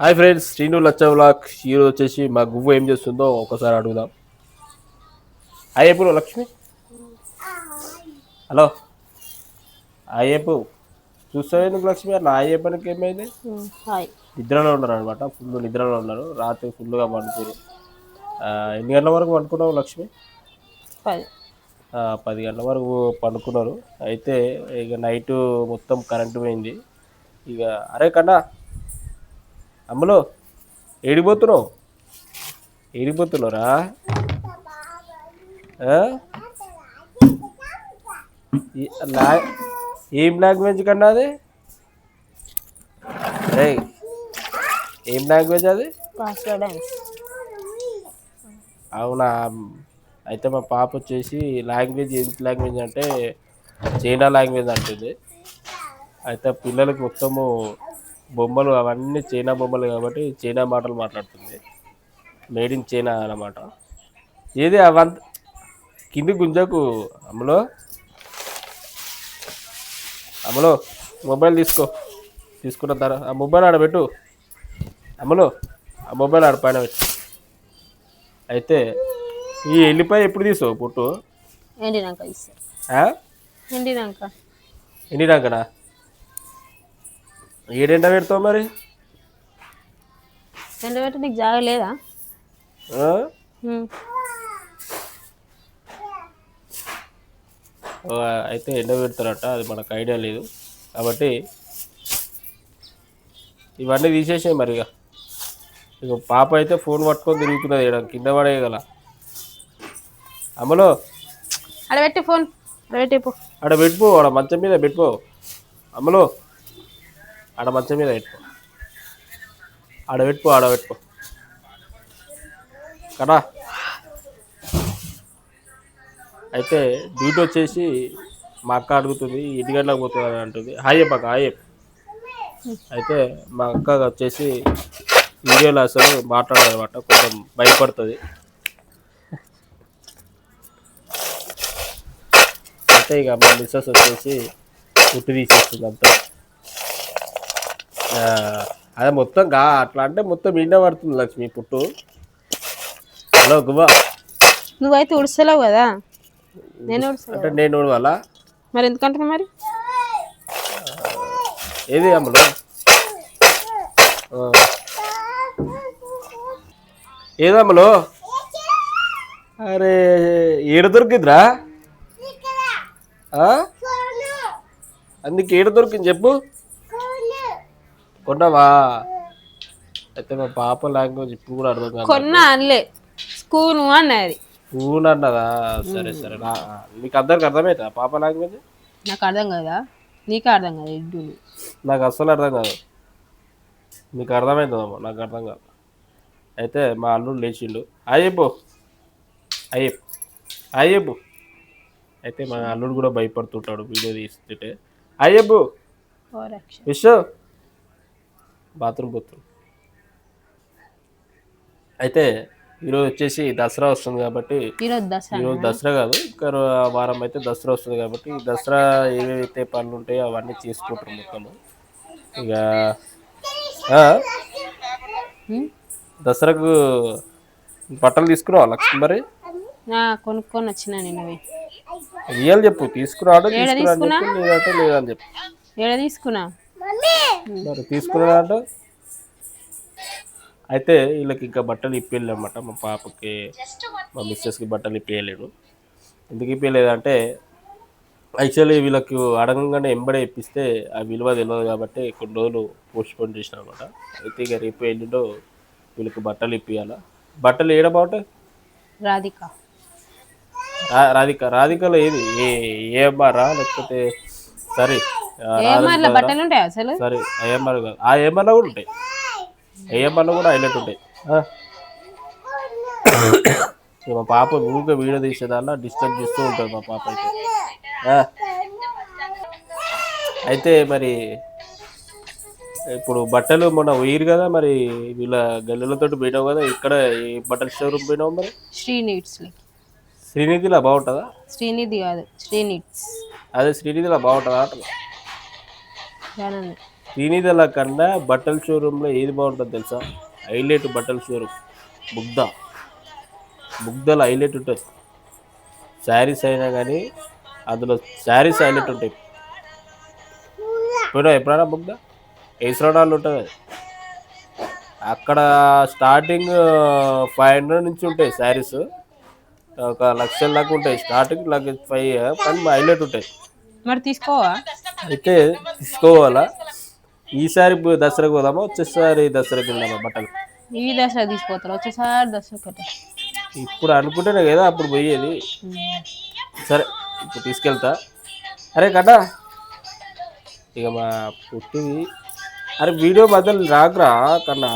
Hi friends Srinu లచ్చ vlog hero వచ్చేసి మా గువ్వ ఏం చేస్తుందో ఒకసారి అడుగుదాం. చెప్పు లక్ష్మి? హలో చెప్పు చూస్తావు ఎందుకు లక్ష్మి? అట్లా హాయ్ చెప్పడానికి ఏమైంది హాయ్ నిద్రలో ఉన్నారు అనమాట ఫుల్ నిద్రలో ఉన్నారు. రాత్రి ఫుల్గా పండుకోరు ఎన్ని గంటల వరకు పండుకున్నావు లక్ష్మి? పది గంటల వరకు పండుకున్నారు. అయితే ఇక నైట్ మొత్తం కరెంటు పోయింది. ఇక అరే కన్నా అమ్మలో ఏడిపోతున్నావు ఏడిపోతున్నారా లా- ఏం లాంగ్వేజ్ కన్నా అది? రే ఏం లాంగ్వేజ్ అది? అవునా? అయితే మా పాప వచ్చేసి లాంగ్వేజ్ ఏం లాంగ్వేజ్ అంటే చైనా లాంగ్వేజ్ అంటుంది. అయితే పిల్లలకి మొత్తము బొమ్మలు అవన్నీ చైనా బొమ్మలు కాబట్టి చైనా మాటలు మాట్లాడుతుంది. మేడ్ ఇన్ చైనా అన్నమాట. ఏది అవంత కింది గుంజకు అమ్మలో అమ్మలో మొబైల్ తీసుకో. తీసుకున్న తర్వాత ఆ మొబైల్ ఆడ పెట్టు. అమ్మలో ఆ మొబైల్ ఆడ పైన పెట్టు. అయితే ఈ ఎల్లిపాయ ఎప్పుడు తీసావు పుట్టు? ఎండినాక? ఎండినాక. ఎండినాకనా? ఏడెండ పెడతావు మరి? ఎండబెట్టి నీకు జాగ లేదా? అయితే ఎండ పెడతారట అది మనకు ఐడియా లేదు. కాబట్టి ఇవన్నీ తీసేసాయి మరి ఇక. ఇక పాప అయితే ఫోన్ పట్టుకొని తిరుగుతున్నది ఈడ కింద పడేయగల. అమ్మలో ఆడ పెట్టి ఫోన్ ఆడ పెట్టి పో ఆడ పెట్టుకో ఆడ మంచం మీద పెట్టుకో అమ్మలో ఆడ మంచం మీద పెట్టుకో ఆడ పెట్టుకో ఆడ పెట్టుకో కదా? అయితే డ్యూటీ వచ్చేసి మా అక్క అడుగుతుంది ఇంటి గంటలకు పోతుంది అని అంటుంది. హాయ్ చెప్పక హాయ్ చెప్పు. అయితే మా అక్క వచ్చేసి వీడియోలో అసలు మాట్లాడదన్నమాట కొంచెం భయపడుతుంది. అయితే ఇక మా మిస్సెస్ వచ్చేసి పుట్టి తీసేస్తుంది అంతా. అదే మొత్తం గా అట్లా అంటే మొత్తం ఇండ పడుతుంది లక్ష్మి పుట్టు. హలో గువ్వ. నువ్వైతే ఉడిసలేవు కదా? నేను అంటే నేను వాళ్ళ మరి ఎందుకంటున్నా మరి? ఏది అమ్మలు. ఏదమ్మలు అరే ఏడ దొరికిందిరా? ఆ? అందుకే ఏడ దొరికింది చెప్పు. కొన్నావా? అయితే మా పాప లాంగ్వేజ్ ఇప్పుడు కూడా అర్థం కాదు కొన్నా అనలే. స్కూను అన్నది. పూన్ అన్నదా? సరే సరే. నా మీకు అందరికి అర్థమవుతా పాప లాంగ్వేజ్? నాకు అర్థం కదా? నీకే అర్థం కదా ఇడ్డులు నాకు అస్సలు అర్థం కాదు. మీకు అర్థమవుతుందమ్మా నాకు అర్థం కాదు. అయితే మా అల్లుడు లేచిండు. అయ్యప్పు అయ్యప్పు అయ్యప్పు అయితే మా అల్లుడు కూడా భయపడుతుంటాడు వీడియో తీస్తుంటే. అయ్యప్పు ఓరక్ష బాత్రూమ్ పోతుంది అయితే ఈరోజు వచ్చేసి దసరా వస్తుంది కాబట్టి ఈరోజు దసరా కాదు ఇంకా వారం అయితే దసరా వస్తుంది కాబట్టి దసరా ఏవైతే పనులు ఉంటాయో అవన్నీ చేసుకుంటారు మొత్తము ఇక? దసరాకు బట్టలు తీసుకున్నావా లక్ష్మి మరి? కొనుక్కొని వచ్చిన నేను. రియల్ చెప్పు తీసుకున్నాడు ఏడ తీసుకున్నా? లేదంటే లేదని చెప్పు. ఏడ తీసుకున్నా? మరి అయితే వీళ్ళకి ఇంకా బట్టలు ఇప్పేళ్ళమాట మా పాపకి మా మిస్సెస్కి బట్టలు ఇప్పేయలేడు. ఎందుకు ఇప్పేయలేదు అంటే యాక్చువల్లీ వీళ్ళకి అడగంగానే ఎంబడే ఇప్పిస్తే ఆ విలువ తెలియదు కాబట్టి కొన్ని రోజులు పోస్ట్ పోన్ చేసిన అనమాట అయితే ఇక రేపు ఎల్లుండో వీళ్ళకి బట్టలు ఇప్పియాలా? బట్టలు ఏడ బాగుంటాయి రాధిక. రా- రాధిక. రాధికలో ఏది? ఏ ఏఎంఆరా లేకపోతే సరే. ఏమర్ల బట్టలు ఉంటాయి అసలు? సరే ఏఎంఆర్ ఆ కూడా ఉంటాయి. ఏఎంఆర్లో కూడా హైలైట్ ఉంటాయి. మా పాప ఊరికే వీడియో తీసేదాన్ని డిస్టర్బ్ చేస్తూ ఉంటుంది మా పాప అయితే. అయితే మరి ఇప్పుడు బట్టలు మొన్న పోయిరు కదా మరి వీళ్ళ గల్లెలతో పోయినావు కదా ఇక్కడ బట్టల షోరూమ్ పోయినావు మరి? శ్రీ నీడ్స్ శ్రీనిధిలో బాగుంటుందా? శ్రీనిధి కాదు శ్రీ నీడ్స్ అదే శ్రీనిధిలో బాగుంటుందా అంటున్నా. బాగానే తినేదల కన్నా బట్టల షోరూంలో ఏది బాగుంటుంది తెలుసా? హైలైట్ బట్టల షోరూమ్ ముగ్ధ ముగ్ధలో హైలైట్ ఉంటుంది. శారీస్ అయినా కానీ అందులో శారీస్ హైలైట్ ఉంటాయి. ఇప్పుడు ఎప్పుడైనా ముగ్ధ ఏసరాడాలు ఉంటుంది అది. అక్కడ స్టార్టింగ్ ఫైవ్ హండ్రెడ్ నుంచి ఉంటాయి శారీస్. ఒక లక్షల దాకా ఉంటాయి. స్టార్టింగ్ లక్ష ఫైవ్ కానీ హైలైట్ ఉంటాయి. మరి తీసుకోవా? అయితే తీసుకోవాలా? ఈసారి దసరాకు పోదామా? వచ్చేసారి దసరాకి వెళ్దామా బట్టలు? ఈ దసరా తీసుకోతారు వచ్చేసారి దసరా ఇప్పుడు అనుకుంటేనే కదా అప్పుడు పోయేది. సరే ఇప్పుడు తీసుకెళ్తా. అరే కన్నా ఇక మా పుట్టిది. అరే వీడియో బదులు రాకురా కన్నా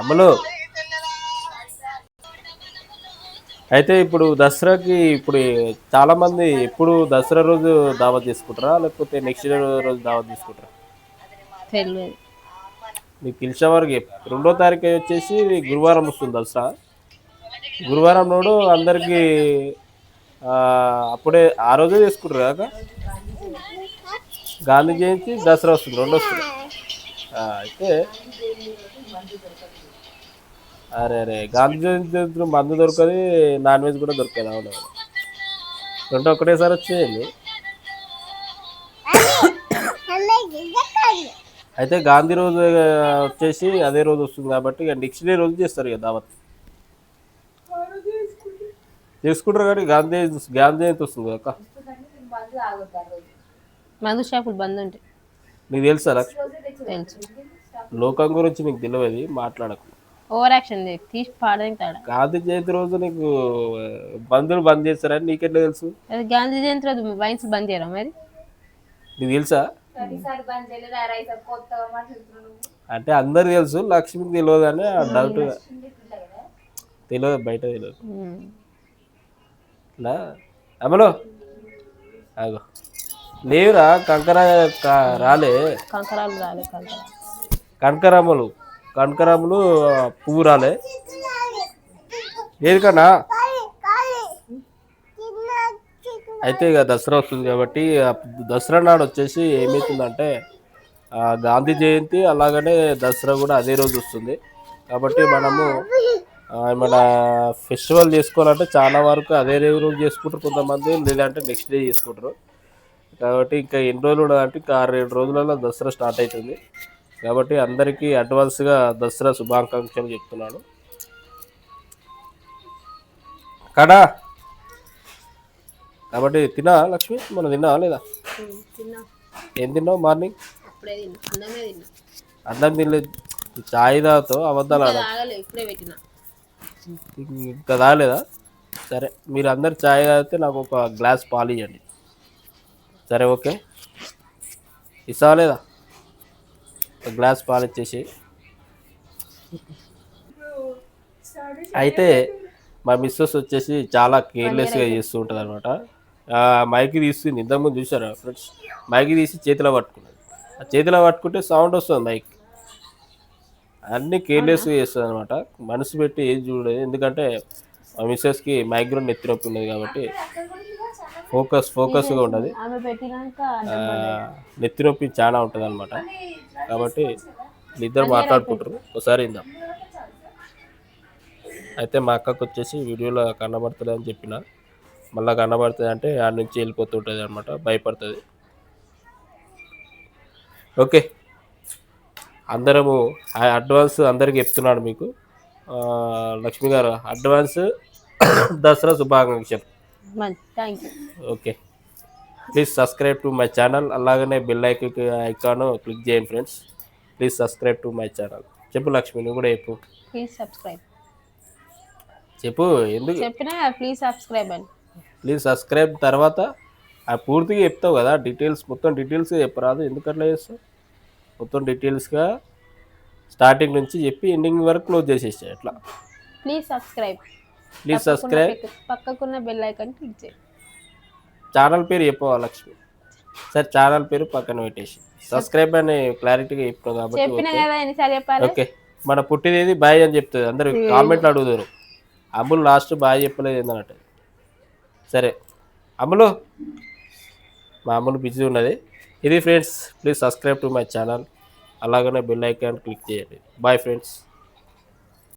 అమ్మలు అయితే ఇప్పుడు దసరాకి ఇప్పుడు చాలా మంది ఎప్పుడు దసరా రోజు దావత్ తీసుకుంటారా? లేకపోతే నెక్స్ట్ రోజు దావత్ తీసుకుంటారా? తెలియదు మీకు తెలిసిన వరకు. రెండో తారీఖు వచ్చేసి గురువారం వస్తుంది దసరా. గురువారం నాడు అందరికీ అప్పుడే ఆ రోజే చేసుకుంటారు కాక గాంధీ జయంతి దసరా వస్తుంది రెండు వస్తుంది. అయితే అరే అరే. గాంధీ జయంతి మందు దొరకదు నాన్ వెజ్ కూడా దొరకదు అవును. రెండు ఒకటేసారి వచ్చేయండి. అయితే గాంధీ రోజు వచ్చేసి అదే రోజు వస్తుంది కాబట్టి ఇక నెక్స్ట్ డే రోజు చేస్తారు ఇక దావత్. చేసుకుంటారు కానీ గాంధీ గాంధీ జయంతి వస్తుంది అక్క. మందు షాపులు బంద్ ఉంటాయి. నీకు తెలుసా? తెలుసు. లోకం గురించి నీకు తెలియదు మాట్లాడకు. Over action. తీసి పాడడానికి తాడ. గాంధీ జయంతి రోజు నీకు బంధువులు బంద్ చేస్తారని నీకెట్లా తెలుసు? అది గాంధీ జయంతి రోజు వైన్స్ బంద్ చేయరా మరి? నీకు తెలుసా? అంటే అందరు తెలుసు లక్ష్మికి తెలియదు అని డౌట్ తెలియదు బయట తెలియదు. ఇలా అమలు. ఆగో. లేవురా కంకర రాలే. కంకరాలు రాలే కంకర కనకరాములు కనకరాములు పువ్వు రాలే. ఏదికన్నా అయితే ఇక దసరా వస్తుంది కాబట్టి దసరా నాడు వచ్చేసి ఏమవుతుందంటే గాంధీ జయంతి అలాగనే దసరా కూడా అదే రోజు వస్తుంది. కాబట్టి మనము మన ఏమైనా ఫెస్టివల్ చేసుకోవాలంటే చాలా వరకు అదే రోజు చేసుకుంటారు కొంతమంది లేదంటే నెక్స్ట్ డే చేసుకుంటారు. కాబట్టి ఇంకా ఎన్ని రోజులు ఉన్నదంటే ఇంకా ఆరు ఏడు రోజులలో దసరా స్టార్ట్ అవుతుంది. కాబట్టి అందరికీ అడ్వాన్స్గా దసరా శుభాకాంక్షలు చెప్తున్నాను. కడా. కాబట్టి తినా లక్ష్మి? మనం తిన్నా లేదా? ఏం తిన్నావు మార్నింగ్? అన్నం తినలేదు. చాయ్ తాగుతావు అబద్ధాలు ఇంకా తాగలేదా సరే మీరు అందరు చాయ్ తాగితే నాకు ఒక గ్లాస్ పాలు ఇవ్వండి సరే ఓకే. ఇస్తావా లేదా? ఒక గ్లాస్ పాలు ఇచ్చేసి అయితే మా మిస్సెస్ వచ్చేసి చాలా కేర్లెస్గా చేస్తూ ఉంటుంది అనమాట మైకి తీస్తుంది ఇంతకుముందు చూసారా ఫ్రెండ్స్? మైకి తీసి చేతిలో పట్టుకున్నది. ఆ చేతిలో పట్టుకుంటే సౌండ్ వస్తుంది మైక్. అన్ని కేర్లెస్గా చేస్తుంది అనమాట మనసు పెట్టి ఏది చూడలేదు. ఎందుకంటే మా మిస్సెస్కి మైగ్రేన్ నెత్తి నొప్పి ఉన్నది కాబట్టి ఫోకస్ ఫోకస్గా ఉండదు ఆమె పెట్టినాక ఆ, నెత్తి నొప్పి చాలా ఉంటుంది అనమాట కాబట్టి ఇద్దరు మాట్లాడుకుంటారు. ఒకసారి ఇందాం అయితే మా అక్కకు వచ్చేసి వీడియోలో కనబడుతుంది అని చెప్పిన. మళ్ళీ కనబడుతుంది అంటే ఆడ నుంచి వెళ్ళిపోతుంటుంది అనమాట భయపడుతుంది. ఓకే. అందరము అడ్వాన్స్ అందరికి చెప్తున్నాడు మీకు. లక్ష్మి గారు అడ్వాన్స్ దసరా శుభాకాంక్షలు. మంచి thank you okay. Please subscribe to my channel అలాగనే బెల్ ఐకాన్ ఐకాన్ క్లిక్ చేయండి friends please subscribe to my channel చెప్పు లక్ష్మి నువ్వు కూడా చెప్పు. ప్లీజ్ సబ్స్క్రైబ్ చెప్పు ఎందుకు? చెప్పినా ప్లీజ్ సబ్స్క్రైబ్ అని. ప్లీజ్ సబ్స్క్రైబ్ తర్వాత ఆ పూర్తిగా చెప్తావు కదా డీటెయిల్స్ మొత్తం డీటెయిల్స్గా చెప్పరాదు. ఎందుకట్లా చేస్తావు? మొత్తం డీటెయిల్స్గా స్టార్టింగ్ నుంచి చెప్పి ఎండింగ్ వరకు క్లోజ్ చేసేసాయి అట్లా. ప్లీజ్ సబ్స్క్రైబ్ ప్లీజ్ సబ్స్క్రైబ్ పక్కకున్న బెల్ ఐకాన్ క్లిక్ చేయి. ఛానల్ పేరు చెప్పవా లక్ష్మి? సరే ఛానల్ పేరు పక్కన పెట్టేసి. సబ్స్క్రైబ్ అని క్లారిటీగా చెప్పినావు కాబట్టి ఓకే. మన పుట్టినది బాయ్ అని చెప్తుంది. అందరు కామెంట్లు అడుగుతారు. అమ్ములు లాస్ట్ బాయ్ చెప్పలేదు ఏందన్నట్టు. సరే. అమ్ములు? మా అమ్ములు బిజీ ఉన్నది. ఇది friends please subscribe to my channel. అలాగనే బెల్ ఐకాన్ క్లిక్ చేయండి. Bye friends.